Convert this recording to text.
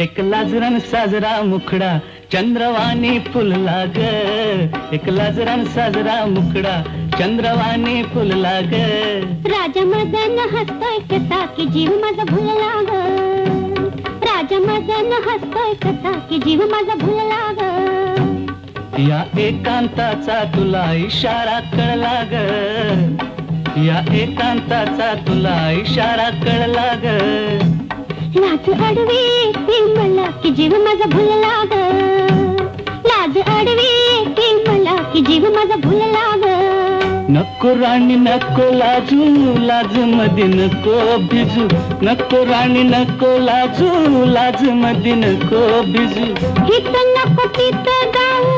एक लाजरन साजरा मुखडा चंद्रवाणी फुलला ग एक लाजरन साजरा मुखडा चंद्रवाणी फुलला ग राजा मदन हसतोय कसा की जीव माझा भुलला ग राजा मदन हसतोय कसा की जीव माझा भुलला ग या एकांताचा तुला इशारा कळला ग या एकांताचा तुला इशारा कळला ग लाज अडवी की जीव माझा भुलला ग. लाज अडवी ती मला की जीव माझा भुलला ग. नको राणी नको लाजू लाजमध्ये नको भिजू. नको राणी नको लाजू लाजमध्ये नको भिजू. हित नको जाऊ आडोशाला